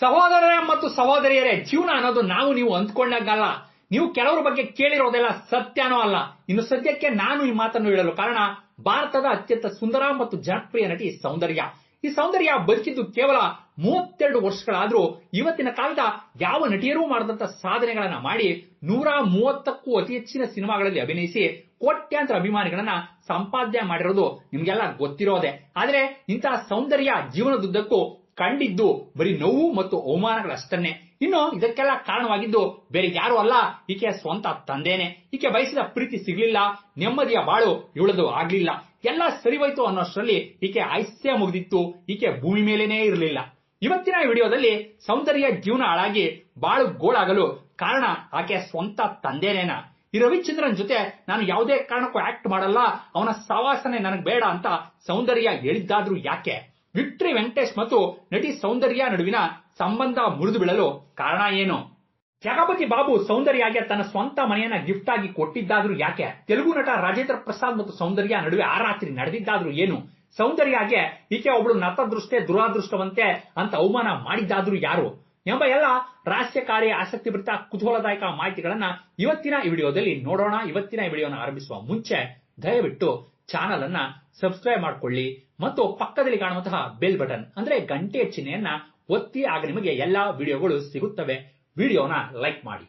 ಸಹೋದರರೇ ಮತ್ತು ಸಹೋದರಿಯರೇ, ಜೀವನ ಅನ್ನೋದು ನಾವು ನೀವು ಅಂದ್ಕೊಂಡಾಗಲ್ಲ. ನೀವು ಕೆಲವರ ಬಗ್ಗೆ ಕೇಳಿರೋದೆಲ್ಲ ಸತ್ಯನೋ ಅಲ್ಲ. ಇನ್ನು ಸದ್ಯಕ್ಕೆ ನಾನು ಈ ಮಾತನ್ನು ಹೇಳಲು ಕಾರಣ, ಭಾರತದ ಅತ್ಯಂತ ಸುಂದರ ಮತ್ತು ಜನಪ್ರಿಯ ನಟಿ ಸೌಂದರ್ಯ. ಈ ಸೌಂದರ್ಯ ಬದುಕಿದ್ದು ಕೇವಲ ಮೂವತ್ತೆರಡು ವರ್ಷಗಳಾದ್ರೂ ಇವತ್ತಿನ ಕಾಲದ ಯಾವ ನಟಿಯರೂ ಮಾಡದಂತ ಸಾಧನೆಗಳನ್ನ ಮಾಡಿ ನೂರ ಮೂವತ್ತಕ್ಕೂ ಅತಿ ಹೆಚ್ಚಿನ ಸಿನಿಮಾಗಳಲ್ಲಿ ಅಭಿನಯಿಸಿ ಕೋಟ್ಯಾಂತರ ಅಭಿಮಾನಿಗಳನ್ನ ಸಂಪಾದನೆ ಮಾಡಿರೋದು ನಿಮ್ಗೆಲ್ಲ ಗೊತ್ತಿರೋದೆ. ಆದ್ರೆ ಇಂತಹ ಸೌಂದರ್ಯ ಜೀವನದುದ್ದಕ್ಕೂ ಕಂಡಿದ್ದು ಬರೀ ನೋವು ಮತ್ತು ಅವಮಾನಗಳಷ್ಟನ್ನೇ. ಇನ್ನು ಇದಕ್ಕೆಲ್ಲ ಕಾರಣವಾಗಿದ್ದು ಬೇರೆ ಯಾರು ಅಲ್ಲ. ಈಕೆಯ ಸ್ವಂತ ತಂದೆನೆ. ಈಕೆ ಬಯಸಿದ ಪ್ರೀತಿ ಸಿಗ್ಲಿಲ್ಲ. ನೆಮ್ಮದಿಯ ಬಾಳು ಇವಳದು ಆಗ್ಲಿಲ್ಲ. ಎಲ್ಲ ಸರಿಹೋಯ್ತು ಅನ್ನೋಷ್ಟರಲ್ಲಿ ಈಕೆ ಆಯುಷ್ಯ ಮುಗಿದಿತ್ತು. ಈಕೆ ಭೂಮಿ ಮೇಲೇನೇ ಇರಲಿಲ್ಲ. ಇವತ್ತಿನ ವಿಡಿಯೋದಲ್ಲಿ ಸೌಂದರ್ಯ ಜೀವನ ಹಾಳಾಗಿ ಬಾಳು ಗೋಳಾಗಲು ಕಾರಣ ಆಕೆ ಸ್ವಂತ ತಂದೇನೇನ. ಈ ರವಿಚಂದ್ರನ್ ಜೊತೆ ನಾನು ಯಾವುದೇ ಕಾರಣಕ್ಕೂ ಆಕ್ಟ್ ಮಾಡಲ್ಲ. ಅವನ ಸವಾಸನೆ ನನಗೆ ಬೇಡ ಅಂತ ಸೌಂದರ್ಯ ಹೇಳಿದ್ದಾದ್ರೂ ಯಾಕೆ? ವಿಕ್ಟ್ರಿ ವೆಂಕಟೇಶ್ ಮತ್ತು ನಟಿ ಸೌಂದರ್ಯ ನಡುವಿನ ಸಂಬಂಧ ಮುರಿದು ಬೀಳಲು ಕಾರಣ ಏನು? ಜಗಪತಿ ಬಾಬು ಸೌಂದರ್ಯಗೆ ತನ್ನ ಸ್ವಂತ ಮನೆಯನ್ನ ಗಿಫ್ಟ್ ಆಗಿ ಕೊಟ್ಟಿದ್ದಾದ್ರೂ ಯಾಕೆ? ತೆಲುಗು ನಟ ರಾಜೇಂದ್ರ ಪ್ರಸಾದ್ ಮತ್ತು ಸೌಂದರ್ಯ ನಡುವೆ ಆ ರಾತ್ರಿ ನಡೆದಿದ್ದಾದ್ರೂ ಏನು? ಸೌಂದರ್ಯಗೆ ಈಕೆ ಒಬ್ಳು ನತದೃಷ್ಟೇ ದುರಾದೃಷ್ಟವಂತೆ ಅಂತ ಅವಮಾನ ಮಾಡಿದ್ದಾದ್ರೂ ಯಾರು? ಎಂಬ ಎಲ್ಲ ಆಸಕ್ತಿ ಭರಿತ ಕುತೂಹಲದಾಯಕ ಮಾಹಿತಿಗಳನ್ನ ಇವತ್ತಿನ ಈ ವಿಡಿಯೋದಲ್ಲಿ ನೋಡೋಣ. ಇವತ್ತಿನ ಈ ವಿಡಿಯೋನ ಆರಂಭಿಸುವ ಮುಂಚೆ ದಯವಿಟ್ಟು ಚಾನಲ್ ಅನ್ನ ಸಬ್ಸ್ಕ್ರೈಬ್ ಮಾಡ್ಕೊಳ್ಳಿ. ಮತ್ತು ಪಕ್ಕದಲ್ಲಿ ಕಾಣುವಂತಹ ಬೆಲ್ ಬಟನ್ ಅಂದ್ರೆ ಗಂಟೆ ಚಿಹ್ನೆಯನ್ನ ಒತ್ತಿ ಆಗ ನಿಮಗೆ ಎಲ್ಲಾ ವಿಡಿಯೋಗಳು ಸಿಗುತ್ತವೆ. ವಿಡಿಯೋನ ಲೈಕ್ ಮಾಡಿ.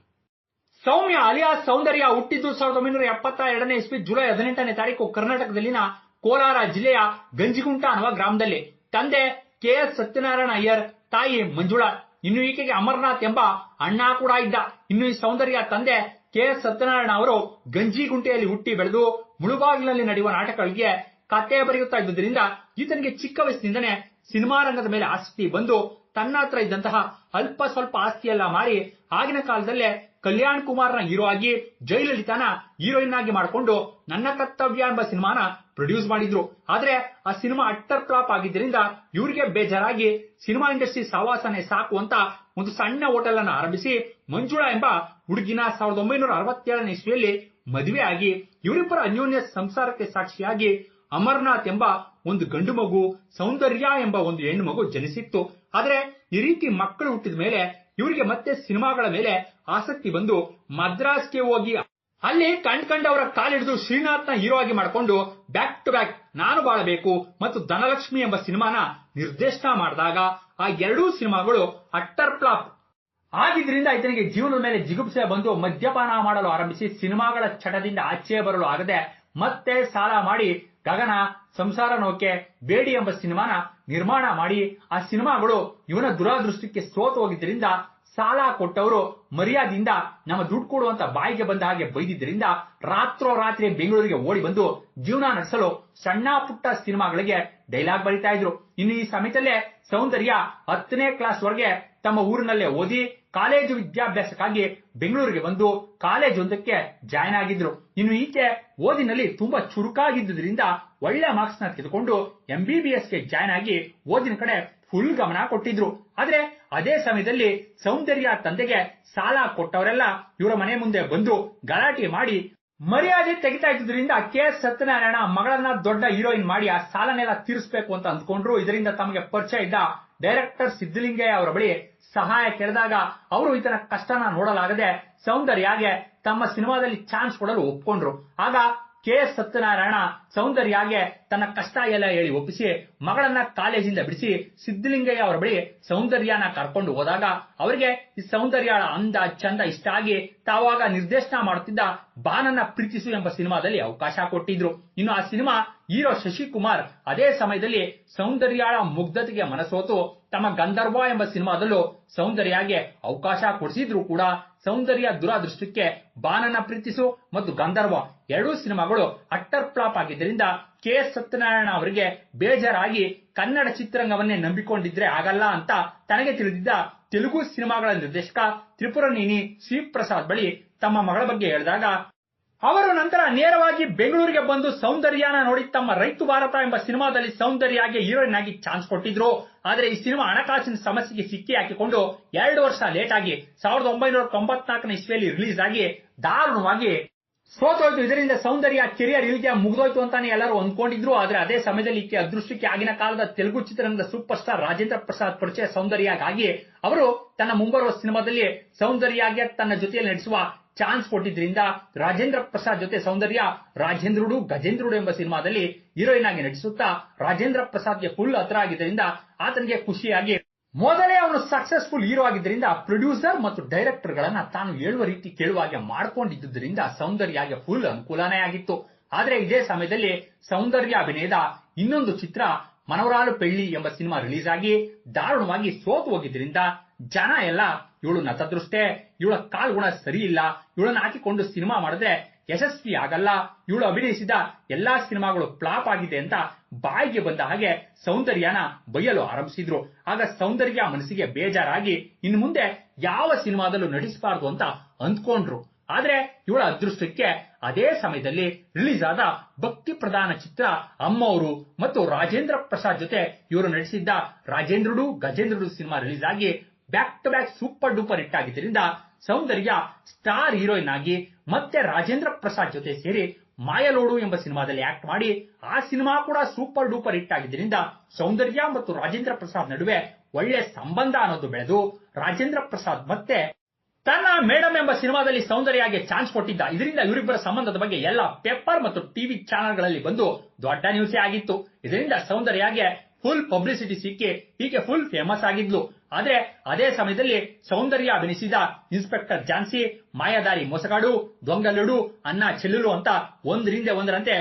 ಸೌಮ್ಯ ಅಲಿಯಾ ಸೌಂದರ್ಯ ಹುಟ್ಟಿದ್ದು ಸಾವಿರದ ಒಂಬೈನೂರ ಎಪ್ಪತ್ತ ಎರಡನೇ ಇಸ್ವಿ ಜುಲೈ ಹದಿನೆಂಟನೇ ತಾರೀಕು ಕರ್ನಾಟಕದಲ್ಲಿನ ಕೋಲಾರ ಜಿಲ್ಲೆಯ ಗಂಜಿಗುಂಟ ಅನ್ನುವ ಗ್ರಾಮದಲ್ಲಿ ತಂದೆ ಕೆ ಎಸ್ ಸತ್ಯನಾರಾಯಣ ಅಯ್ಯರ್, ತಾಯಿ ಮಂಜುಳಾ, ಇನ್ನು ಈಕೆಗೆ ಅಮರನಾಥ್ ಎಂಬ ಅಣ್ಣ ಕೂಡ ಇದ್ದ. ಇನ್ನು ಈ ಸೌಂದರ್ಯ ತಂದೆ ಕೆ ಎಸ್ ಸತ್ಯನಾರಾಯಣ ಅವರು ಗಂಜಿಗುಂಟೆಯಲ್ಲಿ ಹುಟ್ಟಿ ಬೆಳೆದು ಮುಳುಬಾಗಿಲಿನಲ್ಲಿ ನಡೆಯುವ ನಾಟಕಗಳಿಗೆ ಕತೆ ಬರೆಯುತ್ತಾ ಇದ್ದುದರಿಂದ ಈತನಿಗೆ ಚಿಕ್ಕ ವಯಸ್ಸಿನಿಂದನೇ ಸಿನಿಮಾ ರಂಗದ ಮೇಲೆ ಆಸಕ್ತಿ ಬಂದು ತನ್ನ ಹತ್ರ ಇದ್ದಂತಹ ಅಲ್ಪ ಸ್ವಲ್ಪ ಆಸ್ತಿಯೆಲ್ಲ ಮಾರಿ ಆಗಿನ ಕಾಲದಲ್ಲೇ ಕಲ್ಯಾಣ್ ಕುಮಾರ್ನ ಹೀರೋ ಆಗಿ ಜಯಲಲಿತಾನ ಹೀರೋಯಿನ್ ಆಗಿ ಮಾಡಿಕೊಂಡು ನನ್ನ ಕರ್ತವ್ಯ ಎಂಬ ಸಿನಿಮಾನ ಪ್ರೊಡ್ಯೂಸ್ ಮಾಡಿದ್ರು. ಆದ್ರೆ ಆ ಸಿನಿಮಾ ಅಟ್ಟರ್ ಫ್ಲಾಪ್ ಆಗಿದ್ದರಿಂದ ಇವರಿಗೆ ಬೇಜಾರಾಗಿ ಸಿನಿಮಾ ಇಂಡಸ್ಟ್ರಿ ಸಾವಾಸನೆ ಸಾಕು ಅಂತ ಒಂದು ಸಣ್ಣ ಹೋಟೆಲ್ ಅನ್ನು ಆರಂಭಿಸಿ ಮಂಜುಳಾ ಎಂಬ ಹುಡುಗಿನ ಸಾವಿರದ ಒಂಬೈನೂರ ಅರವತ್ತೇಳನೇ ಇಸ್ವಿಯಲ್ಲಿ ಮದುವೆ ಆಗಿ ಇವರಿಬ್ಬರ ಅನ್ಯೋನ್ಯ ಸಂಸಾರಕ್ಕೆ ಸಾಕ್ಷಿಯಾಗಿ ಅಮರ್ನಾಥ್ ಎಂಬ ಒಂದು ಗಂಡು ಮಗು, ಸೌಂದರ್ಯ ಎಂಬ ಒಂದು ಹೆಣ್ಣು ಮಗು ಜನಿಸಿತ್ತು. ಆದರೆ ಈ ರೀತಿ ಮಕ್ಕಳು ಹುಟ್ಟಿದ ಮೇಲೆ ಇವರಿಗೆ ಮತ್ತೆ ಸಿನಿಮಾಗಳ ಮೇಲೆ ಆಸಕ್ತಿ ಬಂದು ಮದ್ರಾಸ್ಗೆ ಹೋಗಿ ಅಲ್ಲಿ ಕಂಡ್ ಕಂಡವರ ಕಾಲಿಡಿದು ಶ್ರೀನಾಥ್ನ ಹೀರೋ ಆಗಿ ಮಾಡಿಕೊಂಡು ಬ್ಯಾಕ್ ಟು ಬ್ಯಾಕ್ ನಾನು ಬಾಳಬೇಕು ಮತ್ತು ಧನಲಕ್ಷ್ಮಿ ಎಂಬ ಸಿನಿಮಾನ ನಿರ್ದೇಶನ ಮಾಡಿದಾಗ ಆ ಎರಡೂ ಸಿನಿಮಾಗಳು ಅಟ್ಟರ್ ಪ್ಲಾಪ್ ಆಗಿದ್ರಿಂದ ಈತನಿಗೆ ಜೀವನದ ಮೇಲೆ ಜಿಗುಪ್ಸೆ ಬಂದು ಮದ್ಯಪಾನ ಮಾಡಲು ಆರಂಭಿಸಿ ಸಿನಿಮಾಗಳ ಚಟದಿಂದ ಆಚೆ ಬರಲು ಆಗದೆ ಮತ್ತೆ ಸಾಲ ಮಾಡಿ ಗಗನ ಸಂಸಾರ ನೌಕೆ ಬೇಡಿ ಎಂಬ ಸಿನಿಮಾನ ನಿರ್ಮಾಣ ಮಾಡಿ ಆ ಸಿನಿಮಾಗಳು ಇವನ ದುರಾದೃಷ್ಟಕ್ಕೆ ಸೋತು ಹೋಗಿದ್ದರಿಂದ ಸಾಲ ಕೊಟ್ಟವರು ಮರ್ಯಾದೆಯಿಂದ ನಮ್ಮ ದುಡ್ಡು ಕೊಡುವಂತ ಬಾಯಿಗೆ ಬಂದ ಹಾಗೆ ಬೈದಿದ್ದರಿಂದ ರಾತ್ರೋ ರಾತ್ರಿ ಬೆಂಗಳೂರಿಗೆ ಓಡಿ ಬಂದು ಜೀವನ ನಡೆಸಲು ಸಣ್ಣ ಪುಟ್ಟ ಸಿನಿಮಾಗಳಿಗೆ ಡೈಲಾಗ್ ಬರಿತಾ ಇದ್ರು. ಇನ್ನು ಈ ಸಮಯದಲ್ಲೇ ಸೌಂದರ್ಯ ಹತ್ತನೇ ಕ್ಲಾಸ್ ವರೆಗೆ ತಮ್ಮ ಊರಿನಲ್ಲೇ ಓದಿ ಕಾಲೇಜು ವಿದ್ಯಾಭ್ಯಾಸಕ್ಕಾಗಿ ಬೆಂಗಳೂರಿಗೆ ಬಂದು ಕಾಲೇಜ್ ಒಂದಕ್ಕೆ ಜಾಯ್ನ್ ಆಗಿದ್ರು. ಇನ್ನು ಈಕೆ ಓದಿನಲ್ಲಿ ತುಂಬಾ ಚುರುಕಾಗಿದ್ದುದರಿಂದ ಒಳ್ಳೆ ಮಾರ್ಕ್ಸ್ನ ತೆಗೆದುಕೊಂಡು ಎಂಬಿಬಿಎಸ್ಗೆ ಜಾಯ್ನ್ ಆಗಿ ಓದಿನ ಕಡೆ ಫುಲ್ ಗಮನ ಕೊಟ್ಟಿದ್ರು. ಆದ್ರೆ ಅದೇ ಸಮಯದಲ್ಲಿ ಸೌಂದರ್ಯ ತಂದೆಗೆ ಸಾಲ ಕೊಟ್ಟವರೆಲ್ಲ ಇವರ ಮನೆ ಮುಂದೆ ಬಂದು ಗಲಾಟೆ ಮಾಡಿ ಮರ್ಯಾದೆ ತೆಗಿತಾ ಇದ್ದುದರಿಂದ ಕೆ ಸತ್ಯನಾರಾಯಣ ಮಗಳನ್ನ ದೊಡ್ಡ ಹೀರೋಯಿನ್ ಮಾಡಿ ಆ ಸಾಲನೆಲ್ಲ ತೀರಿಸಬೇಕು ಅಂತ ಅಂದ್ಕೊಂಡ್ರು. ಇದರಿಂದ ತಮಗೆ ಪರಿಚಯ ಇದ್ದ ಡೈರೆಕ್ಟರ್ ಸಿದ್ದಲಿಂಗಯ್ಯ ಅವರ ಬಳಿ ಸಹಾಯ ಕೇಳಿದಾಗ ಅವರು ಈತನ ಕಷ್ಟನ ನೋಡಲಾಗದೆ ಸೌಂದರ್ಯಾಗೆ ತಮ್ಮ ಸಿನಿಮಾದಲ್ಲಿ ಚಾನ್ಸ್ ಕೊಡಲು ಒಪ್ಪಿಕೊಂಡ್ರು ಆಗ ಕೆ ಎಸ್ ಸತ್ಯನಾರಾಯಣ ಸೌಂದರ್ಯಾಗೆ ತನ್ನ ಕಷ್ಟ ಎಲ್ಲ ಹೇಳಿ ಒಪ್ಪಿಸಿ, ಮಗಳನ್ನ ಕಾಲೇಜಿಂದ ಬಿಡಿಸಿ ಸಿದ್ದಲಿಂಗಯ್ಯ ಅವರ ಬಳಿ ಸೌಂದರ್ಯನ ಕರ್ಕೊಂಡು ಹೋದಾಗ ಅವರಿಗೆ ಈ ಸೌಂದರ್ಯಳ ಅಂದ ಚಂದ ಇಷ್ಟ ಆಗಿ ತಾವಾಗ ನಿರ್ದೇಶನ ಮಾಡುತ್ತಿದ್ದ ಬಾನನ್ನ ಪ್ರೀತಿಸು ಎಂಬ ಸಿನಿಮಾದಲ್ಲಿ ಅವಕಾಶ ಕೊಟ್ಟಿದ್ರು. ಇನ್ನು ಆ ಸಿನಿಮಾ ಹೀರೋ ಶಶಿಕುಮಾರ್ ಅದೇ ಸಮಯದಲ್ಲಿ ಸೌಂದರ್ಯಾಳ ಮುಗ್ಧತೆಗೆ ಮನಸೋತು ತಮ್ಮ ಗಂಧರ್ವ ಎಂಬ ಸಿನಿಮಾದಲ್ಲೂ ಸೌಂದರ್ಯಗೆ ಅವಕಾಶ ಕೊಡಿಸಿದ್ರು ಕೂಡ ಸೌಂದರ್ಯ ದುರಾದೃಷ್ಟಕ್ಕೆ ಬಾನನ ಪ್ರೀತಿಸು ಮತ್ತು ಗಂಧರ್ವ ಎರಡೂ ಸಿನಿಮಾಗಳು ಅಟ್ಟರ್ ಫ್ಲಾಪ್ ಆಗಿದ್ದರಿಂದ ಕೆ ಸತ್ಯನಾರಾಯಣ ಅವರಿಗೆ ಬೇಜಾರಾಗಿ ಕನ್ನಡ ಚಿತ್ರರಂಗವನ್ನೇ ನಂಬಿಕೊಂಡಿದ್ರೆ ಆಗಲ್ಲ ಅಂತ ತನಗೆ ತಿಳಿದಿದ್ದ ತೆಲುಗು ಸಿನಿಮಾಗಳ ನಿರ್ದೇಶಕ ತ್ರಿಪುರ ತ್ರಿಪುರನೇನಿ ಶ್ರೀಪ್ರಸಾದ್ ಬಳಿ ತಮ್ಮ ಮಗಳ ಬಗ್ಗೆ ಹೇಳಿದಾಗ ಅವರು ನಂತರ ನೇರವಾಗಿ ಬೆಂಗಳೂರಿಗೆ ಬಂದು ಸೌಂದರ್ಯನ ನೋಡಿ ತಮ್ಮ ರೈತು ಭಾರತ ಎಂಬ ಸಿನಿಮಾದಲ್ಲಿ ಸೌಂದರ್ಯಗೆ ಹೀರೋಯಿನ್ ಆಗಿ ಚಾನ್ಸ್ ಕೊಟ್ಟಿದ್ರು. ಆದರೆ ಈ ಸಿನಿಮಾ ಹಣಕಾಸಿನ ಸಮಸ್ಯೆಗೆ ಸಿಕ್ಕಿ ಹಾಕಿಕೊಂಡು ಎರಡು ವರ್ಷ ಲೇಟ್ ಆಗಿ ಸಾವಿರದ ಒಂಬೈನೂರ ತೊಂಬತ್ನಾಲ್ಕನೇ ಇಸ್ವಿಯಲ್ಲಿ ರಿಲೀಸ್ ಆಗಿ ದಾರುಣವಾಗಿ ಸೋತೋಯ್ತು. ಇದರಿಂದ ಸೌಂದರ್ಯ ಕೆರಿಯರ್ ಇಲ್ಲಿಗೆ ಮುಗಿದೋಯ್ತು ಅಂತಾನೆ ಎಲ್ಲರೂ ಅಂದ್ಕೊಂಡಿದ್ರು. ಆದ್ರೆ ಅದೇ ಸಮಯದಲ್ಲಿ ಈಕೆ ಅದೃಷ್ಟಕ್ಕೆ ಆಗಿನ ಕಾಲದ ತೆಲುಗು ಚಿತ್ರರಂಗದ ಸೂಪರ್ ಸ್ಟಾರ್ ರಾಜೇಂದ್ರ ಪ್ರಸಾದ್ ಪರಿಚಯ ಸೌಂದರ್ಯಗಾಗಿ ಅವರು ತನ್ನ ಮುಂಬರುವ ಸಿನಿಮಾದಲ್ಲಿ ಸೌಂದರ್ಯಗೆ ತನ್ನ ಜೊತೆಯಲ್ಲಿ ನಟಿಸುವ ಚಾನ್ಸ್ ಕೊಟ್ಟಿದ್ರಿಂದ ರಾಜೇಂದ್ರ ಪ್ರಸಾದ್ ಜೊತೆ ಸೌಂದರ್ಯ, ರಾಜೇಂದ್ರುಡು, ಗಜೇಂದ್ರುಡು ಎಂಬ ಸಿನಿಮಾದಲ್ಲಿ ಹೀರೋಯಿನ್ ಆಗಿ ನಟಿಸುತ್ತಾ ರಾಜೇಂದ್ರ ಪ್ರಸಾದ್ಗೆ ಫುಲ್ ಹತ್ರ ಆಗಿದ್ದರಿಂದ ಆತನಿಗೆ ಖುಷಿಯಾಗಿ ಮೊದಲೇ ಅವನು ಸಕ್ಸಸ್ಫುಲ್ ಹೀರೋ ಆಗಿದ್ದರಿಂದ ಪ್ರೊಡ್ಯೂಸರ್ ಮತ್ತು ಡೈರೆಕ್ಟರ್ ಗಳನ್ನ ತಾನು ಹೇಳುವ ರೀತಿ ಕೇಳುವ ಹಾಗೆ ಮಾಡ್ಕೊಂಡಿದ್ದುದರಿಂದ ಸೌಂದರ್ಯಗೆ ಫುಲ್ ಅನುಕೂಲನೇ ಆಗಿತ್ತು. ಆದ್ರೆ ಇದೇ ಸಮಯದಲ್ಲಿ ಸೌಂದರ್ಯ ಅಭಿನಯದ ಇನ್ನೊಂದು ಚಿತ್ರ ಮನವರಾಲು ಪೆಳ್ಳಿ ಎಂಬ ಸಿನಿಮಾ ರಿಲೀಸ್ ಆಗಿ ದಾರುಣವಾಗಿ ಸೋತು ಹೋಗಿದ್ರಿಂದ ಜನ ಎಲ್ಲ ಇವಳು ನತದೃಷ್ಟೆ, ಇವಳ ಕಾಲ್ಗುಣ ಸರಿ ಇಲ್ಲ ಇವಳನ್ನ ಹಾಕಿಕೊಂಡು ಸಿನಿಮಾ ಮಾಡಿದ್ರೆ ಯಶಸ್ವಿ ಆಗಲ್ಲ, ಇವಳು ಅಭಿನಯಿಸಿದ ಎಲ್ಲಾ ಸಿನಿಮಾಗಳು ಫ್ಲಾಪ್ ಆಗಿದೆ ಅಂತ ಬಾಯಿಗೆ ಬಂದ ಹಾಗೆ ಸೌಂದರ್ಯನ ಬೈಯಲು ಆರಂಭಿಸಿದ್ರು. ಆಗ ಸೌಂದರ್ಯ ಮನಸ್ಸಿಗೆ ಬೇಜಾರಾಗಿ ಇನ್ನು ಮುಂದೆ ಯಾವ ಸಿನಿಮಾದಲ್ಲೂ ನಟಿಸಬಾರದು ಅಂತ ಅಂದ್ಕೊಂಡ್ರು. ಆದ್ರೆ ಇವಳ ಅದೃಷ್ಟಕ್ಕೆ ಅದೇ ಸಮಯದಲ್ಲಿ ರಿಲೀಸ್ ಆದ ಭಕ್ತಿ ಪ್ರಧಾನ ಚಿತ್ರ ಅಮ್ಮವರು ಮತ್ತು ರಾಜೇಂದ್ರ ಪ್ರಸಾದ್ ಜೊತೆ ಇವರು ನಟಿಸಿದ್ದ ರಾಜೇಂದ್ರುಡು ಗಜೇಂದ್ರುಡು ಸಿನಿಮಾ ರಿಲೀಸ್ ಆಗಿ back to back super duper hit ಆಗಿದ್ದರಿಂದ ಸೌಂದರ್ಯ ಸ್ಟಾರ್ ಹೀರೋಯಿನ್ ಆಗಿ ಮತ್ತೆ ರಾಜೇಂದ್ರ ಪ್ರಸಾದ್ ಜೊತೆ ಸೇರಿ ಮಾಯಲೋಡು ಎಂಬ ಸಿನಿಮಾದಲ್ಲಿ ಆಕ್ಟ್ ಮಾಡಿ ಆ ಸಿನಿಮಾ ಕೂಡ ಸೂಪರ್ ಡೂಪರ್ ಹಿಟ್ ಆಗಿದ್ದರಿಂದ ಸೌಂದರ್ಯ ಮತ್ತು ರಾಜೇಂದ್ರ ಪ್ರಸಾದ್ ನಡುವೆ ಒಳ್ಳೆ ಸಂಬಂಧ ಅನ್ನೋದು ಬೆಳೆದು ರಾಜೇಂದ್ರ ಪ್ರಸಾದ್ ಮತ್ತೆ ತನ್ನ ಮೇಡಮ್ ಎಂಬ ಸಿನಿಮಾದಲ್ಲಿ ಸೌಂದರ್ಯಗೆ ಚಾನ್ಸ್ ಕೊಟ್ಟಿದ್ದ. ಇದರಿಂದ ಇವರಿಬ್ಬರ ಸಂಬಂಧದ ಬಗ್ಗೆ ಎಲ್ಲ ಪೇಪರ್ ಮತ್ತು ಟಿವಿ ಚಾನೆಲ್ಗಳಲ್ಲಿ ಬಂದು ದೊಡ್ಡ ನ್ಯೂಸೇ ಆಗಿತ್ತು. ಇದರಿಂದ ಸೌಂದರ್ಯಗೆ ಫುಲ್ ಪಬ್ಲಿಸಿಟಿ ಸಿಕ್ಕಿ ಹೀಗೆ ಫುಲ್ ಫೇಮಸ್ ಆಗಿದ್ಲು. ಆದ್ರೆ ಅದೇ ಸಮಯದಲ್ಲಿ ಸೌಂದರ್ಯ ಅಭಿನಯಿಸಿದ ಇನ್ಸ್ಪೆಕ್ಟರ್ ಝಾನ್ಸಿ, ಮಾಯಾದಾರಿ ಮೊಸಗಾಡು ದೊಂಗಲುಡು ಅನ್ನ ಚೆಲ್ಲುಲು ಅಂತ ಒಂದರಿಂದ ಒಂದರಂತೆ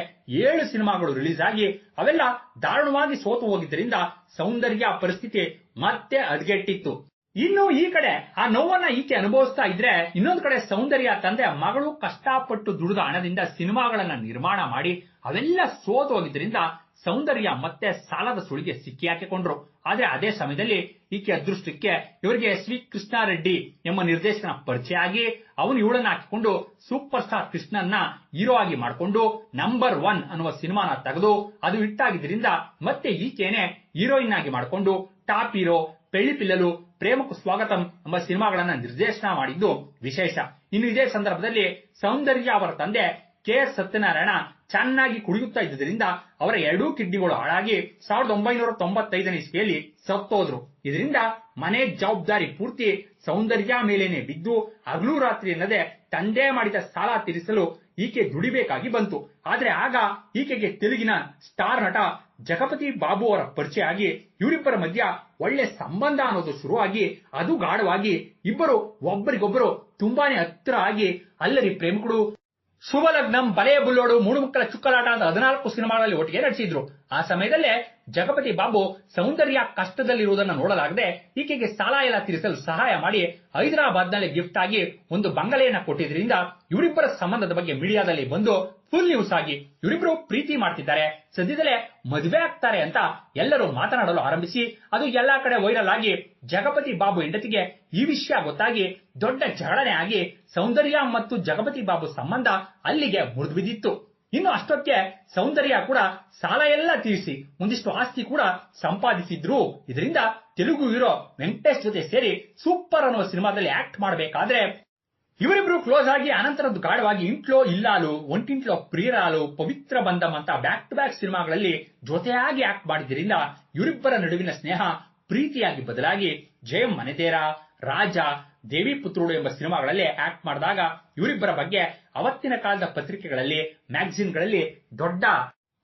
ಏಳು ಸಿನಿಮಾಗಳು ರಿಲೀಸ್ ಆಗಿ ಅವೆಲ್ಲ ದಾರುಣವಾಗಿ ಸೋತು ಹೋಗಿದ್ದರಿಂದ ಸೌಂದರ್ಯ ಪರಿಸ್ಥಿತಿ ಮತ್ತೆ ಹದಗೆಟ್ಟಿತ್ತು. ಇನ್ನು ಈ ಕಡೆ ಆ ನೋವನ್ನ ಈಕೆ ಅನುಭವಿಸ್ತಾ ಇದ್ರೆ ಇನ್ನೊಂದು ಕಡೆ ಸೌಂದರ್ಯ ತಂದೆ ಮಗಳು ಕಷ್ಟಪಟ್ಟು ದುಡಿದ ಹಣದಿಂದ ಸಿನಿಮಾಗಳನ್ನ ನಿರ್ಮಾಣ ಮಾಡಿ ಅವೆಲ್ಲ ಸೋತೋಗಿದ್ರಿಂದ ಸೌಂದರ್ಯ ಮತ್ತೆ ಸಾಲದ ಸುಳಿಗೆ ಸಿಕ್ಕಿ ಹಾಕಿಕೊಂಡ್ರು. ಆದ್ರೆ ಅದೇ ಸಮಯದಲ್ಲಿ ಈಕೆ ಅದೃಷ್ಟಕ್ಕೆ ಇವರಿಗೆ ಎಸ್ ವಿ ಕೃಷ್ಣಾರೆಡ್ಡಿ ಎಂಬ ನಿರ್ದೇಶನ ಪರಿಚಯ ಆಗಿ ಅವನು ಇವಳನ್ನ ಹಾಕಿಕೊಂಡು ಸೂಪರ್ ಸ್ಟಾರ್ ಕೃಷ್ಣನ್ನ ಹೀರೋ ಆಗಿ ಮಾಡಿಕೊಂಡು ನಂಬರ್ ಒನ್ ಅನ್ನುವ ಸಿನಿಮಾನ ತೆಗೆದು ಅದು ಹಿಟ್ಟಾಗಿದ್ದರಿಂದ ಮತ್ತೆ ಈಕೆನೆ ಹೀರೋಯಿನ್ ಆಗಿ ಮಾಡಿಕೊಂಡು ಟಾಪ್ ಹೀರೋ ಪೆಳ್ಳಿ ಪಿಲ್ಲಲು ಪ್ರೇಮಕ್ಕೂ ಸ್ವಾಗತಂ ಎಂಬ ಸಿನಿಮಾಗಳನ್ನ ನಿರ್ದೇಶನ ಮಾಡಿದ್ದು ವಿಶೇಷ. ಇನ್ನು ಇದೇ ಸಂದರ್ಭದಲ್ಲಿ ಸೌಂದರ್ಯ ಅವರ ತಂದೆ ಕೆ ಸತ್ಯನಾರಾಯಣ ಚೆನ್ನಾಗಿ ಕುಡಿಯುತ್ತಾ ಇದ್ದರಿಂದ ಅವರ ಎರಡೂ ಕಿಡ್ನಿಗಳು ಹಾಳಾಗಿ ಸಾವಿರದ ಒಂಬೈನೂರ ತೊಂಬತ್ತೈದನೇ ಇಸ್ವಿಯಲ್ಲಿ ಸತ್ತೋದ್ರು. ಇದರಿಂದ ಮನೆ ಜವಾಬ್ದಾರಿ ಪೂರ್ತಿ ಸೌಂದರ್ಯ ಮೇಲೇನೆ ಬಿದ್ದು ಹಗಲು ರಾತ್ರಿ ಎನ್ನದೆ ತಂದೆ ಮಾಡಿದ ಸಾಲ ತೀರಿಸಲು ಈಕೆ ದುಡಿಬೇಕಾಗಿ ಬಂತು. ಆದ್ರೆ ಆಗ ಈಕೆಗೆ ತೆಲುಗಿನ ಸ್ಟಾರ್ ನಟ ಜಗಪತಿ ಬಾಬು ಅವರ ಪರಿಚಯ ಆಗಿ ಇವರಿಬ್ಬರ ಮಧ್ಯ ಒಳ್ಳೆ ಸಂಬಂಧ ಅನ್ನೋದು ಶುರುವಾಗಿ ಅದು ಗಾಢವಾಗಿ ಇಬ್ಬರು ಒಬ್ಬರಿಗೊಬ್ಬರು ತುಂಬಾನೇ ಹತ್ತಿರ ಆಗಿ ಅಲ್ಲರಿ ಪ್ರೇಮಿಗಳು ಶುಭಲಗ್ನಂ ಬಲೆಯ ಬುಲ್ಲೋಡು ಮೂಡು ಚುಕ್ಕಲಾಟ ಅಂತ ಹದಿನಾಲ್ಕು ಸಿನಿಮಾಗಳಲ್ಲಿ ಒಟ್ಟಿಗೆ ನಟಿಸಿದ್ರು ಆ ಸಮಯದಲ್ಲೇ ಜಗಪತಿ ಬಾಬು ಸೌಂದರ್ಯ ಕಷ್ಟದಲ್ಲಿರುವುದನ್ನು ನೋಡಲಾಗದೆ ಈಕೆಗೆ ಸಾಲ ಎಲ್ಲ ತೀರಿಸಲು ಸಹಾಯ ಮಾಡಿ ಹೈದರಾಬಾದ್ನಲ್ಲಿ ಗಿಫ್ಟ್ ಆಗಿ ಒಂದು ಬಂಗಲೆಯನ್ನ ಕೊಟ್ಟಿದ್ರಿಂದ ಇವರಿಬ್ಬರ ಸಂಬಂಧದ ಬಗ್ಗೆ ಮೀಡಿಯಾದಲ್ಲಿ ಬಂದು ಫುಲ್ ನ್ಯೂಸ್ ಆಗಿ ಇವರಿಬ್ರು ಪ್ರೀತಿ ಮಾಡ್ತಿದ್ದಾರೆ. ಸದ್ಯದಲ್ಲೇ ಮದುವೆ ಆಗ್ತಾರೆ ಅಂತ ಎಲ್ಲರೂ ಮಾತನಾಡಲು ಆರಂಭಿಸಿ, ಅದು ಎಲ್ಲಾ ಕಡೆ ವೈರಲ್ ಆಗಿ ಜಗಪತಿ ಬಾಬು ಹೆಂಡತಿಗೆ ಈ ವಿಷಯ ಗೊತ್ತಾಗಿ ದೊಡ್ಡ ಜಗಳನೆ ಆಗಿ ಸೌಂದರ್ಯ ಮತ್ತು ಜಗಪತಿ ಬಾಬು ಸಂಬಂಧ ಅಲ್ಲಿಗೆ ಮುರಿದು ಬಿದ್ದಿತ್ತು. ಇನ್ನು ಅಷ್ಟೊತ್ತಿಗೆ ಸೌಂದರ್ಯ ಕೂಡ ಸಾಲ ಎಲ್ಲ ತೀರಿಸಿ ಒಂದಿಷ್ಟು ಆಸ್ತಿ ಕೂಡ ಸಂಪಾದಿಸಿದ್ರು. ಇದರಿಂದ ತೆಲುಗು ಹೀರೋ ವೆಂಕಟೇಶ್ ಜೊತೆ ಸೇರಿ ಸೂಪರ್ ಅನ್ನೋ ಸಿನಿಮಾದಲ್ಲಿ ಆಕ್ಟ್ ಮಾಡಬೇಕಾದ್ರೆ ಇವರಿಬ್ರು ಕ್ಲೋಸ್ ಆಗಿ ಅನಂತರದ್ದು ಗಾಢವಾಗಿ ಇಂಟ್ಲೋ ಇಲ್ಲಾಲು, ಒಂಟಿಂಟ್ಲೋ ಪ್ರಿಯರಾಲು, ಪವಿತ್ರ ಬಂಧಂ ಅಂತ ಬ್ಯಾಕ್ ಟು ಬ್ಯಾಕ್ ಸಿನಿಮಾಗಳಲ್ಲಿ ಜೊತೆಯಾಗಿ ಆಕ್ಟ್ ಮಾಡಿದ್ರಿಂದ ಇವರಿಬ್ಬರ ನಡುವಿನ ಸ್ನೇಹ ಪ್ರೀತಿಯಾಗಿ ಬದಲಾಗಿ ಜಯಂ ಮನೆತೇರ, ರಾಜ ದೇವಿ ಪುತ್ರಳು ಎಂಬ ಸಿನಿಮಾಗಳಲ್ಲಿ ಆಕ್ಟ್ ಮಾಡಿದಾಗ ಇವರಿಬ್ಬರ ಬಗ್ಗೆ ಅವತ್ತಿನ ಕಾಲದ ಪತ್ರಿಕೆಗಳಲ್ಲಿ ಮ್ಯಾಗಝಿನ್ಗಳಲ್ಲಿ ದೊಡ್ಡ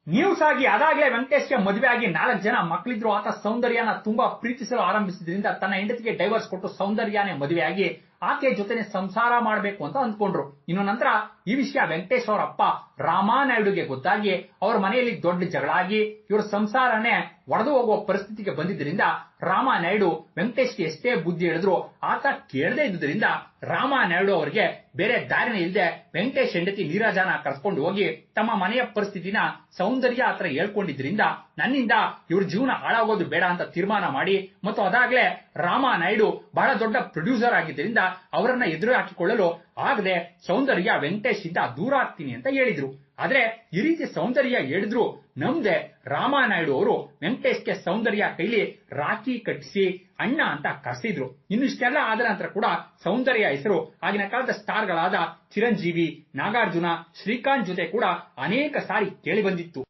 ನ್ಯೂಸ್ ಆಗಿ ಅದಾಗಲೇ ವೆಂಕಟೇಶ್ಗೆ ಮದುವೆ ಆಗಿ ನಾಲ್ಕು ಜನ ಮಕ್ಕಳಿದ್ರು. ಆತ ಸೌಂದರ್ಯನ ತುಂಬಾ ಪ್ರೀತಿಸಲು ಆರಂಭಿಸಿದ್ರಿಂದ ತನ್ನ ಹೆಂಡತಿಗೆ ಡೈವರ್ಸ್ ಕೊಟ್ಟು ಸೌಂದರ್ಯನೇ ಮದುವೆಯಾಗಿ ಆಕೆ ಜೊತೆನೆ ಸಂಸಾರ ಮಾಡಬೇಕು ಅಂತ ಅಂದ್ಕೊಂಡ್ರು. ಇನ್ನು ನಂತರ ಈ ವಿಷಯ ವೆಂಕಟೇಶ್ ಅವರ ಅಪ್ಪ ರಾಮಾನಾಯ್ಡುಗೆ ಗೊತ್ತಾಗಿ ಅವರ ಮನೆಯಲ್ಲಿ ದೊಡ್ಡ ಜಗಳ ಆಗಿ ಇವ್ರ ಸಂಸಾರನೇ ಒಡೆದು ಹೋಗುವ ಪರಿಸ್ಥಿತಿಗೆ ಬಂದಿದ್ದರಿಂದ ರಾಮಾನಾಯ್ಡು ವೆಂಕಟೇಶ್ಗೆ ಎಷ್ಟೇ ಬುದ್ಧಿ ಹೇಳಿದ್ರು ಆತ ಕೇಳದೇ ಇದ್ದುದರಿಂದ ರಾಮಾನಾಯ್ಡು ಅವರಿಗೆ ಬೇರೆ ದಾರಿನೇ ಇಲ್ಲದೆ ವೆಂಕಟೇಶ್ ಹೆಂಡತಿ ನೀರಾಜಾನ ಕರ್ಕೊಂಡು ಹೋಗಿ ತಮ್ಮ ಮನೆಯ ಪರಿಸ್ಥಿತಿನ ಸೌಂದರ್ಯ ಆತರ ಹೇಳ್ಕೊಂಡಿದ್ರಿಂದ ನನ್ನಿಂದ ಇವ್ರ ಜೀವನ ಹಾಳಾಗೋದು ಬೇಡ ಅಂತ ತೀರ್ಮಾನ ಮಾಡಿ ಮತ್ತು ಅದಾಗ್ಲೇ ರಾಮಾನಾಯ್ಡು ಬಹಳ ದೊಡ್ಡ ಪ್ರೊಡ್ಯೂಸರ್ ಆಗಿದ್ದರಿಂದ ಅವರನ್ನ ಎದುರು ಹಾಕಿಕೊಳ್ಳಲು ಆಗದೆ ಸೌಂದರ್ಯ ವೆಂಕಟೇಶ್ ಇಂದ ದೂರ ಆಗ್ತೀನಿ ಅಂತ ಹೇಳಿದ್ರು. ಆದ್ರೆ ಈ ರೀತಿ ಸೌಂದರ್ಯ ಹೇಳಿದ್ರು ನಮ್ದೆ ರಾಮಾನಾಯ್ಡು ಅವರು ವೆಂಕಟೇಶ್ಗೆ ಸೌಂದರ್ಯ ಕೈಲಿ ರಾಖಿ ಕಟ್ಟಿಸಿ ಅಣ್ಣ ಅಂತ ಕರೆಸಿದ್ರು. ಇನ್ನು ಇಷ್ಟೆಲ್ಲ ಆದ ನಂತರ ಕೂಡ ಸೌಂದರ್ಯ ಹೆಸರು ಆಗಿನ ಕಾಲದ ಸ್ಟಾರ್ಗಳಾದ ಚಿರಂಜೀವಿ, ನಾಗಾರ್ಜುನ, ಶ್ರೀಕಾಂತ್ ಜೊತೆ ಕೂಡ ಅನೇಕ ಸಾರಿ ಕೇಳಿ ಬಂದಿತ್ತು.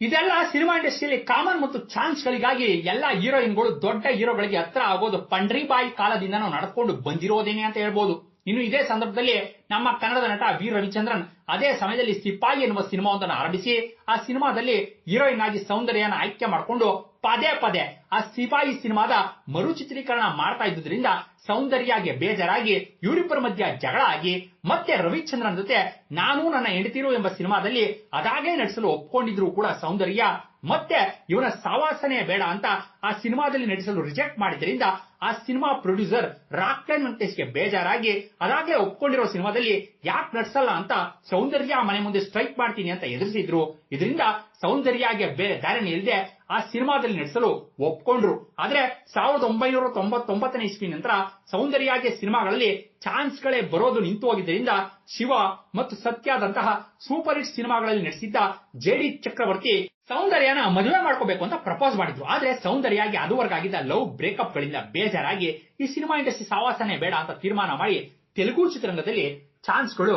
ಇದೆಲ್ಲ ಸಿನಿಮಾ ಇಂಡಸ್ಟ್ರಿಯಲ್ಲಿ ಕಾಮನ್ ಮತ್ತು ಚಾನ್ಸ್ ಗಳಿಗಾಗಿ ಎಲ್ಲ ಹೀರೋಯಿನ್ಗಳು ದೊಡ್ಡ ಹೀರೋಗಳಿಗೆ ಹತ್ರ ಆಗೋದು ಪಂಡ್ರಿಬಾಯಿ ಕಾಲದಿಂದ ನಾವು ನಡ್ಕೊಂಡು ಬಂದಿರೋದೇನೆ ಅಂತ ಹೇಳ್ಬೋದು. ಇನ್ನು ಇದೇ ಸಂದರ್ಭದಲ್ಲಿ ನಮ್ಮ ಕನ್ನಡದ ನಟ ವಿ. ರವಿಚಂದ್ರನ್ ಅದೇ ಸಮಯದಲ್ಲಿ ಸಿಪಾಯಿ ಎನ್ನುವ ಸಿನಿಮಾವೊಂದನ್ನು ಆರಂಭಿಸಿ, ಆ ಸಿನಿಮಾದಲ್ಲಿ ಹೀರೋಯಿನ್ ಆಗಿ ಸೌಂದರ್ಯನ ಆಯ್ಕೆ ಮಾಡಿಕೊಂಡು ಪದೇ ಪದೇ ಆ ಸಿಪಾಯಿ ಸಿನಿಮಾದ ಮರು ಚಿತ್ರೀಕರಣ ಮಾಡ್ತಾ ಇದ್ದುದರಿಂದ ಸೌಂದರ್ಯಗೆ ಬೇಜಾರಾಗಿ ಇವರಿಬ್ಬರ ಮಧ್ಯ ಜಗಳ ಆಗಿ ಮತ್ತೆ ರವಿಚಂದ್ರನ್ ಜೊತೆ ನಾನು ನನ್ನ ಹೆಂಡತಿರು ಎಂಬ ಸಿನಿಮಾದಲ್ಲಿ ಅದಾಗೇ ನಟಿಸಲು ಒಪ್ಕೊಂಡಿದ್ರು ಕೂಡ ಸೌಂದರ್ಯ. ಮತ್ತೆ ಇವನ ಸಾವಾಸನೆ ಬೇಡ ಅಂತ ಆ ಸಿನಿಮಾದಲ್ಲಿ ನಟಿಸಲು ರಿಜೆಕ್ಟ್ ಮಾಡಿದ್ರಿಂದ ಆ ಸಿನಿಮಾ ಪ್ರೊಡ್ಯೂಸರ್ ರಾಕ್ಲೈನ್ ವೆಂಕಟೇಶ್ಗೆ ಬೇಜಾರಾಗಿ, ಅದಾಗಲೇ ಒಪ್ಕೊಂಡಿರೋ ಸಿನಿಮಾದಲ್ಲಿ ಯಾಕೆ ನಟಿಸಲ್ಲ ಅಂತ ಸೌಂದರ್ಯ ಮನೆ ಮುಂದೆ ಸ್ಟ್ರೈಕ್ ಮಾಡ್ತೀನಿ ಅಂತ ಎದುರಿಸಿದ್ರು. ಇದರಿಂದ ಸೌಂದರ್ಯಗೆ ಬೇರೆ ದಾರಿನೇ ಇಲ್ಲದೆ ಆ ಸಿನಿಮಾದಲ್ಲಿ ನಟಿಸಲು ಒಪ್ಕೊಂಡ್ರು. ಆದ್ರೆ ಸಾವಿರದ ಒಂಬೈನೂರ ತೊಂಬತ್ತೊಂಬತ್ತನೇ ಇಸ್ವಿ ನಂತರ ಸೌಂದರ್ಯಗೆ ಸಿನಿಮಾಗಳಲ್ಲಿ ಚಾನ್ಸ್ಗಳೇ ಬರೋದು ನಿಂತು ಹೋಗಿದ್ದರಿಂದ ಶಿವ ಮತ್ತು ಸತ್ಯದಂತಹ ಸೂಪರ್ ಹಿಟ್ ಸಿನಿಮಾಗಳಲ್ಲಿ ನಟಿಸಿದ್ದ ಜೆ ಡಿ ಚಕ್ರವರ್ತಿ ಸೌಂದರ್ಯನ ಮದುವೆ ಮಾಡ್ಕೋಬೇಕು ಅಂತ ಪ್ರಪೋಸ್ ಮಾಡಿದ್ರು ಆದ್ರೆ ಸೌಂದರ್ಯಗೆ ಅದುವರೆಗಾಗಿದ್ದ ಲವ್ ಬ್ರೇಕಪ್ ಗಳಿಂದ ಬೇಜಾರಾಗಿ ಈ ಸಿನಿಮಾ ಇಂಡಸ್ಟ್ರಿ ಸಾವಾಸನೆ ಬೇಡ ಅಂತ ತೀರ್ಮಾನ ಮಾಡಿ ತೆಲುಗು ಚಿತ್ರರಂಗದಲ್ಲಿ ಚಾನ್ಸ್ಗಳು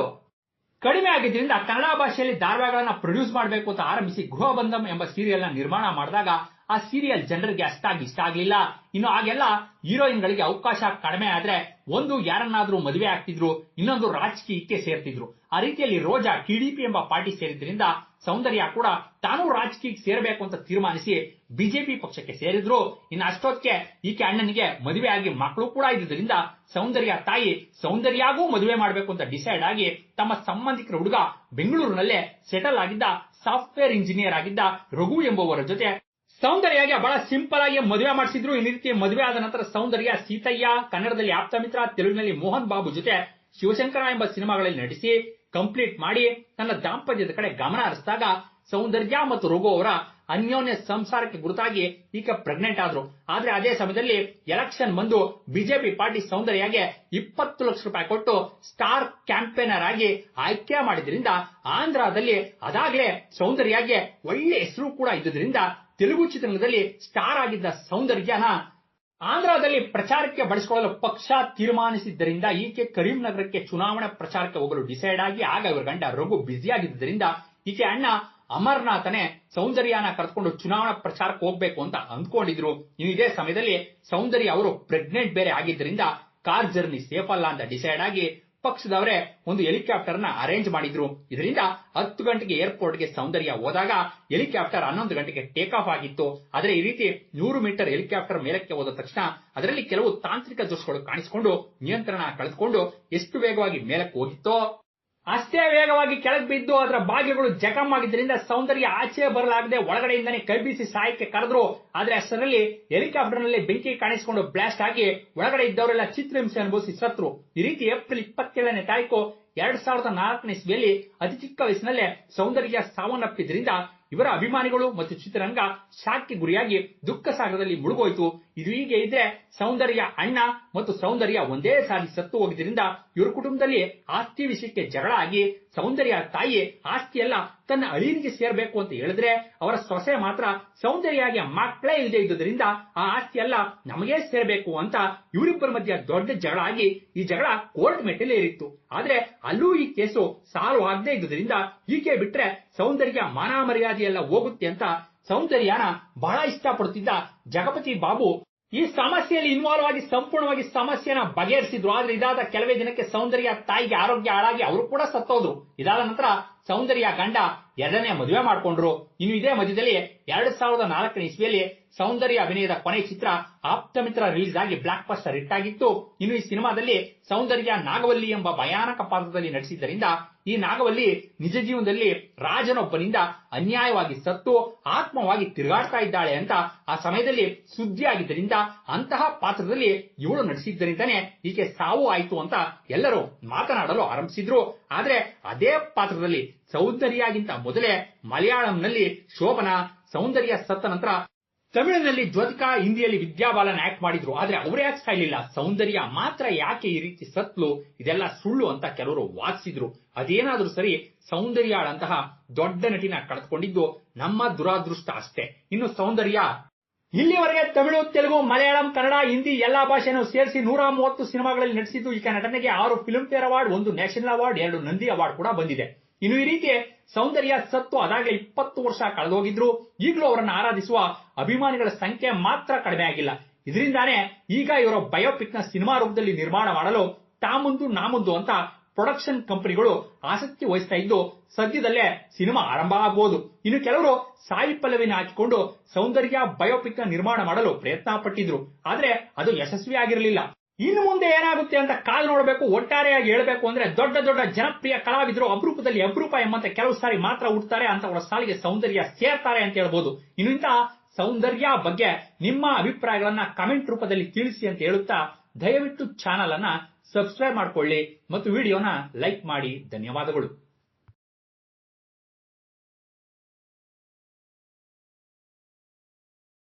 ಕಡಿಮೆ ಆಗಿದ್ದರಿಂದ ಕನ್ನಡ ಭಾಷೆಯಲ್ಲಿ ಧಾರಾವಾಹಿಗಳನ್ನ ಪ್ರೊಡ್ಯೂಸ್ ಮಾಡಬೇಕು ಅಂತ ಆರಂಭಿಸಿ ಗೃಹಬಂಧಂ ಎಂಬ ಸೀರಿಯಲ್ನ ನಿರ್ಮಾಣ ಮಾಡಿದಾಗ ಆ ಸೀರಿಯಲ್ ಜನರಿಗೆ ಅಷ್ಟಾಗಿ ಇಷ್ಟ ಆಗ್ಲಿಲ್ಲ. ಇನ್ನು ಆಗೆಲ್ಲ ಹೀರೋಯಿನ್ ಗಳಿಗೆ ಅವಕಾಶ ಕಡಿಮೆ ಆದ್ರೆ ಒಂದು ಯಾರನ್ನಾದ್ರೂ ಮದುವೆ ಆಗ್ತಿದ್ರು, ಇನ್ನೊಂದು ರಾಜಕೀಯಕ್ಕೆ ಸೇರ್ತಿದ್ರು. ಆ ರೀತಿಯಲ್ಲಿ ರೋಜಾ ಟಿಡಿಪಿ ಎಂಬ ಪಾರ್ಟಿ ಸೇರಿದ್ರಿಂದ ಸೌಂದರ್ಯ ಕೂಡ ತಾನೂ ರಾಜಕೀಯಕ್ಕೆ ಸೇರಬೇಕು ಅಂತ ತೀರ್ಮಾನಿಸಿ ಬಿಜೆಪಿ ಪಕ್ಷಕ್ಕೆ ಸೇರಿದ್ರು. ಇನ್ನು ಅಷ್ಟೊತ್ತಿಗೆ ಈಕೆ ಅಣ್ಣನಿಗೆ ಮದುವೆ ಆಗಿ ಮಕ್ಕಳು ಕೂಡ ಇದ್ದುದರಿಂದ ಸೌಂದರ್ಯ ತಾಯಿ ಸೌಂದರ್ಯಾಗೂ ಮದುವೆ ಮಾಡಬೇಕು ಅಂತ ಡಿಸೈಡ್ ಆಗಿ ತಮ್ಮ ಸಂಬಂಧಿಕರ ಹುಡುಗ ಬೆಂಗಳೂರಿನಲ್ಲೇ ಸೆಟಲ್ ಆಗಿದ್ದ ಸಾಫ್ಟ್ವೇರ್ ಇಂಜಿನಿಯರ್ ಆಗಿದ್ದ ರಘು ಎಂಬುವರ ಜೊತೆ ಸೌಂದರ್ಯಗೆ ಬಹಳ ಸಿಂಪಲ್ ಆಗಿ ಮದುವೆ ಮಾಡಿಸಿದ್ರು. ಈ ರೀತಿ ಮದುವೆ ಆದ ನಂತರ ಸೌಂದರ್ಯ ಸೀತಯ್ಯ, ಕನ್ನಡದಲ್ಲಿ ಆಪ್ತಮಿತ್ರ ತೆಲುಗಿನಲ್ಲಿ ಮೋಹನ್ ಬಾಬು ಜೊತೆ ಶಿವಶಂಕರ ಎಂಬ ಸಿನಿಮಾಗಳಲ್ಲಿ ನಟಿಸಿ, ಕಂಪ್ಲೀಟ್ ಮಾಡಿ, ತನ್ನ ದಾಂಪತ್ಯದ ಕಡೆ ಗಮನ ಹರಿಸಿದಾಗ ಸೌಂದರ್ಯ ಮತ್ತು ರಘು ಅವರ ಅನ್ಯೋನ್ಯ ಸಂಸಾರಕ್ಕೆ ಗುರುತಾಗಿ ಈಗ ಪ್ರೆಗ್ನೆಂಟ್ ಆದ್ರು. ಆದ್ರೆ ಅದೇ ಸಮಯದಲ್ಲಿ ಎಲೆಕ್ಷನ್ ಬಂದು ಬಿಜೆಪಿ ಪಾರ್ಟಿ ಸೌಂದರ್ಯಗೆ ಇಪ್ಪತ್ತು ಲಕ್ಷ ರೂಪಾಯಿ ಕೊಟ್ಟು ಸ್ಟಾರ್ ಕ್ಯಾಂಪೇನರ್ ಆಗಿ ಆಯ್ಕೆ ಮಾಡಿದ್ರಿಂದ ಆಂಧ್ರದಲ್ಲಿ ಅದಾಗ್ಲೇ ಸೌಂದರ್ಯಗೆ ಒಳ್ಳೆ ಹೆಸರು ಕೂಡ ಇದ್ದುದರಿಂದ ತೆಲುಗು ಚಿತ್ರರಂಗದಲ್ಲಿ ಸ್ಟಾರ್ ಆಗಿದ್ದ ಸೌಂದರ್ಯನ ಆಂಧ್ರದಲ್ಲಿ ಪ್ರಚಾರಕ್ಕೆ ಬಳಸಿಕೊಳ್ಳಲು ಪಕ್ಷ ತೀರ್ಮಾನಿಸಿದ್ದರಿಂದ ಈಕೆ ಕರೀಂನಗರಕ್ಕೆ ಚುನಾವಣಾ ಪ್ರಚಾರಕ್ಕೆ ಹೋಗಲು ಡಿಸೈಡ್ ಆಗಿ, ಆಗ ಇವರ ಗಂಡ ರಘು ಬ್ಯುಸಿಯಾಗಿದ್ದರಿಂದ ಈಕೆ ಅಣ್ಣ ಅಮರ್ನಾಥನೇ ಸೌಂದರ್ಯನ ಕರೆದುಕೊಂಡು ಚುನಾವಣಾ ಪ್ರಚಾರಕ್ಕೆ ಹೋಗ್ಬೇಕು ಅಂತ ಅಂದ್ಕೊಂಡಿದ್ರು. ಇದೇ ಸಮಯದಲ್ಲಿ ಸೌಂದರ್ಯ ಅವರು ಪ್ರೆಗ್ನೆಂಟ್ ಬೇರೆ ಆಗಿದ್ದರಿಂದ ಕಾರ್ ಜರ್ನಿ ಸೇಫ್ ಅಲ್ಲ ಅಂತ ಡಿಸೈಡ್ ಆಗಿ ಪಕ್ಷದವರೇ ಒಂದು ಹೆಲಿಕಾಪ್ಟರ್ನ ಅರೇಂಜ್ ಮಾಡಿದ್ರು. ಇದರಿಂದ ಹತ್ತು ಗಂಟೆಗೆ ಏರ್ಪೋರ್ಟ್ಗೆ ಸೌಂದರ್ಯ ಹೋದಾಗ ಹೆಲಿಕಾಪ್ಟರ್ ಹನ್ನೊಂದು ಗಂಟೆಗೆ ಟೇಕ್ ಆಫ್ ಆಗಿತ್ತು. ಆದರೆ ಈ ರೀತಿ ನೂರು ಮೀಟರ್ ಹೆಲಿಕಾಪ್ಟರ್ ಮೇಲಕ್ಕೆ ಹೋದ ತಕ್ಷಣ ಅದರಲ್ಲಿ ಕೆಲವು ತಾಂತ್ರಿಕ ದೋಷಗಳು ಕಾಣಿಸಿಕೊಂಡು ನಿಯಂತ್ರಣ ಕಳೆದುಕೊಂಡು ಎಷ್ಟು ವೇಗವಾಗಿ ಮೇಲಕ್ಕೆ ಹೋಗಿತ್ತೋ ಅಷ್ಟೇ ವೇಗವಾಗಿ ಕೆಳಗೆ ಬಿದ್ದು ಅದರ ಬಾಗಿಲುಗಳು ಜಖಮ್ ಆಗಿದ್ದರಿಂದ ಸೌಂದರ್ಯ ಆಚೆ ಬರಲಾಗದೆ ಒಳಗಡೆಯಿಂದನೇ ಕೈಬೀಸಿ ಸಹಾಯಕ್ಕೆ ಕರೆದ್ರು. ಆದ್ರೆ ಅಷ್ಟರಲ್ಲಿ ಹೆಲಿಕಾಪ್ಟರ್ನಲ್ಲಿ ಬೆಂಕಿ ಕಾಣಿಸಿಕೊಂಡು ಬ್ಲಾಸ್ಟ್ ಆಗಿ ಒಳಗಡೆ ಇದ್ದವರೆಲ್ಲ ಚಿತ್ರಹಿಂಸೆ ಅನುಭವಿಸಿ ಸತ್ರು ಈ ರೀತಿ ಏಪ್ರಿಲ್ ಇಪ್ಪತ್ತೇಳನೇ ತಾರೀಕು ಎರಡ್ ಸಾವಿರದ ನಾಲ್ಕನೇ ಇಸ್ವಿಯಲ್ಲಿ ಅತಿ ಚಿಕ್ಕ ವಯಸ್ಸಿನಲ್ಲೇ ಸೌಂದರ್ಯ ಸಾವನ್ನಪ್ಪಿದ್ರಿಂದ ಇವರ ಅಭಿಮಾನಿಗಳು ಮತ್ತು ಚಿತ್ರರಂಗ ಶಾಕ್ಗೆ ಗುರಿಯಾಗಿ ದುಃಖ ಸಾಗರದಲ್ಲಿ ಮುಳುಗೋಯ್ತು. ಇದು ಹೀಗೆ ಇದ್ರೆ ಸೌಂದರ್ಯ ಅಣ್ಣ ಮತ್ತು ಸೌಂದರ್ಯ ಒಂದೇ ಸಾರಿ ಸತ್ತು ಹೋಗಿದ್ರಿಂದ ಇವರ ಕುಟುಂಬದಲ್ಲಿ ಆಸ್ತಿ ವಿಷಯಕ್ಕೆ ಜಗಳ ಆಗಿ ಸೌಂದರ್ಯ ತಾಯಿ ಆಸ್ತಿಯೆಲ್ಲ ತನ್ನ ಅಳಿಯನಿಗೆ ಸೇರ್ಬೇಕು ಅಂತ ಹೇಳಿದ್ರೆ ಅವರ ಸೊಸೆ ಮಾತ್ರ ಸೌಂದರ್ಯಗೆ ಮಕ್ಕಳೇ ಇಲ್ಲದೆ ಇದ್ದುದರಿಂದ ಆ ಆಸ್ತಿಯೆಲ್ಲ ನಮಗೇ ಸೇರ್ಬೇಕು ಅಂತ ಇವರಿಬ್ಬರ ಮಧ್ಯೆ ದೊಡ್ಡ ಜಗಳ ಆಗಿ ಈ ಜಗಳ ಕೋರ್ಟ್ ಮೆಟ್ಟಲೇ ಏರಿತ್ತು ಆದ್ರೆ ಅಲ್ಲೂ ಈ ಕೇಸು ಸಾಲ್ವ್ ಆಗದೆ ಇದ್ದುದರಿಂದ ಈಕೆ ಬಿಟ್ರೆ ಸೌಂದರ್ಯ ಮಾನ ಮರ್ಯಾದೆ ಎಲ್ಲ ಹೋಗುತ್ತೆ ಅಂತ ಸೌಂದರ್ಯನ ಬಹಳ ಇಷ್ಟಪಡುತ್ತಿದ್ದ ಜಗಪತಿ ಬಾಬು ಈ ಸಮಸ್ಯೆಯಲ್ಲಿ ಇನ್ವಾಲ್ವ್ ಆಗಿ ಸಂಪೂರ್ಣವಾಗಿ ಸಮಸ್ಯೆನ ಬಗೆಹರಿಸಿದ್ರು. ಆದ್ರೆ ಇದಾದ ಕೆಲವೇ ದಿನಕ್ಕೆ ಸೌಂದರ್ಯ ತಾಯಿಗೆ ಆರೋಗ್ಯ ಹಾಳಾಗಿ ಅವರು ಕೂಡ ಸತ್ತೋದ್ರು. ಇದಾದ ನಂತರ ಸೌಂದರ್ಯ ಗಂಡ ಎರಡನೇ ಮದುವೆ ಮಾಡ್ಕೊಂಡ್ರು. ಇನ್ನು ಇದೇ ಮಧ್ಯದಲ್ಲಿ ಎರಡ್ ಸಾವಿರದ ನಾಲ್ಕನೇ ಇಸ್ವಿಯಲ್ಲಿ ಸೌಂದರ್ಯ ಅಭಿನಯದ ಕೊನೆ ಚಿತ್ರ ಆಪ್ತಮಿತ್ರ ರಿಲೀಸ್ ಆಗಿ ಬ್ಲಾಕ್ ಬಸ್ಟರ್ ಹಿಟ್ ಆಗಿತ್ತು. ಇನ್ನು ಈ ಸಿನಿಮಾದಲ್ಲಿ ಸೌಂದರ್ಯ ನಾಗವಲ್ಲಿ ಎಂಬ ಭಯಾನಕ ಪಾತ್ರದಲ್ಲಿ ನಟಿಸಿದ್ದರಿಂದ ಈ ನಾಗವಲ್ಲಿ ನಿಜ ಜೀವನದಲ್ಲಿ ರಾಜನೊಬ್ಬನಿಂದ ಅನ್ಯಾಯವಾಗಿ ಸತ್ತು, ಆತ್ಮವಾಗಿ ತಿರುಗಾಡ್ತಾ ಇದ್ದಾಳೆ ಅಂತ ಆ ಸಮಯದಲ್ಲಿ ಸುದ್ದಿ ಆಗಿದ್ದರಿಂದ ಅಂತಹ ಪಾತ್ರದಲ್ಲಿ ಇವಳು ನಟಿಸಿದ್ದರಿಂದನೇ ಈಕೆ ಸಾವು ಆಯಿತು ಅಂತ ಎಲ್ಲರೂ ಮಾತನಾಡಲು ಆರಂಭಿಸಿದ್ರು. ಆದ್ರೆ ಅದೇ ಪಾತ್ರದಲ್ಲಿ ಸೌಂದರ್ಯಗಿಂತ ಮೊದಲೇ ಮಲಯಾಳಂನಲ್ಲಿ ಶೋಭನಾ, ಸೌಂದರ್ಯ ಸತ್ತ ನಂತರ ತಮಿಳಿನಲ್ಲಿ ಜ್ಯೋತಿಕಾ, ಹಿಂದಿಯಲ್ಲಿ ವಿದ್ಯಾಬಾಲನ್ ಆಕ್ಟ್ ಮಾಡಿದ್ರು. ಆದ್ರೆ ಅವರೇ ಯಾಕೆ ಸೌಂದರ್ಯ ಮಾತ್ರ ಯಾಕೆ ಈ ರೀತಿ ಸತ್ಲು? ಇದೆಲ್ಲ ಸುಳ್ಳು ಅಂತ ಕೆಲವರು ವಾದಿಸಿದ್ರು. ಅದೇನಾದ್ರೂ ಸರಿ ಸೌಂದರ್ಯಾಳಂತಹ ದೊಡ್ಡ ನಟಿನ ಕಳೆದುಕೊಂಡಿದ್ದು ನಮ್ಮ ದುರಾದೃಷ್ಟ ಅಷ್ಟೇ. ಇನ್ನು ಸೌಂದರ್ಯ ಇಲ್ಲಿವರೆಗೆ ತಮಿಳು, ತೆಲುಗು, ಮಲಯಾಳಂ, ಕನ್ನಡ, ಹಿಂದಿ ಎಲ್ಲಾ ಭಾಷೆಯನ್ನು ಸೇರಿಸಿ ನೂರ ಮೂವತ್ತು ಸಿನಿಮಾಗಳಲ್ಲಿ ನಟಿಸಿದ್ದು ಈಗ ನಟನೆಗೆ ಆರು ಫಿಲ್ಮ್ ಫೇರ್ ಅವಾರ್ಡ್ ಒಂದು ನ್ಯಾಷನಲ್ ಅವಾರ್ಡ್ ಎರಡು ನಂದಿ ಅವಾರ್ಡ್ ಕೂಡ ಬಂದಿದೆ. ಇನ್ನು ಈ ರೀತಿ ಸೌಂದರ್ಯ ಸತ್ತು ಅದಾಗಲೇ ಇಪ್ಪತ್ತು ವರ್ಷ ಕಳೆದೋಗಿದ್ರು. ಈಗಲೂ ಅವರನ್ನು ಆರಾಧಿಸುವ ಅಭಿಮಾನಿಗಳ ಸಂಖ್ಯೆ ಮಾತ್ರ ಕಡಿಮೆ ಆಗಿಲ್ಲ. ಇದರಿಂದಾನೇ ಈಗ ಇವರ ಬಯೋಪಿಕ್ನ ಸಿನಿಮಾ ರೂಪದಲ್ಲಿ ನಿರ್ಮಾಣ ಮಾಡಲು ತಾಮುಂದು ನಾಮುಂದು ಅಂತ ಪ್ರೊಡಕ್ಷನ್ ಕಂಪನಿಗಳು ಆಸಕ್ತಿ ವಹಿಸ್ತಾ ಇದ್ದು, ಸದ್ಯದಲ್ಲೇ ಸಿನಿಮಾ ಆರಂಭ ಆಗಬಹುದು ಇನ್ನು ಕೆಲವರು ಸಾಯಿ ಪಲ್ಲವಿನ ಹಾಕಿಕೊಂಡು ಸೌಂದರ್ಯ ಬಯೋಪಿಕ್ನ ನಿರ್ಮಾಣ ಮಾಡಲು ಪ್ರಯತ್ನ ಪಟ್ಟಿದ್ರು. ಆದ್ರೆ ಅದು ಯಶಸ್ವಿ ಆಗಿರಲಿಲ್ಲ. ಇನ್ನು ಮುಂದೆ ಏನಾಗುತ್ತೆ ಅಂತ ಕಾಲು ನೋಡಬೇಕು, ಒಟ್ಟಾರೆಯಾಗಿ ಹೇಳಬೇಕು ಅಂದ್ರೆ ದೊಡ್ಡ ದೊಡ್ಡ ಜನಪ್ರಿಯ ಕಲಾವಿದರು ಅಪರೂಪದಲ್ಲಿ ಅಪರೂಪ ಎಂಬಂತೆ ಕೆಲವು ಸಾರಿ ಮಾತ್ರ ಉಟ್ತಾರೆ ಅಂತ ಅವರ ಸಾಲಿಗೆ ಸೌಂದರ್ಯ ಸೇರ್ತಾರೆ ಅಂತ ಹೇಳ್ಬೋದು. ಇನ್ನು ಇಂತಹ ಸೌಂದರ್ಯ ಬಗ್ಗೆ ನಿಮ್ಮ ಅಭಿಪ್ರಾಯಗಳನ್ನ ಕಮೆಂಟ್ ರೂಪದಲ್ಲಿ ತಿಳಿಸಿ ಅಂತ ಹೇಳುತ್ತಾ ದಯವಿಟ್ಟು ಚಾನೆಲ್ ಅನ್ನ ಸಬ್ಸ್ಕ್ರೈಬ್ ಮಾಡಿಕೊಳ್ಳಿ ಮತ್ತು ವಿಡಿಯೋನ ಲೈಕ್ ಮಾಡಿ. ಧನ್ಯವಾದಗಳು.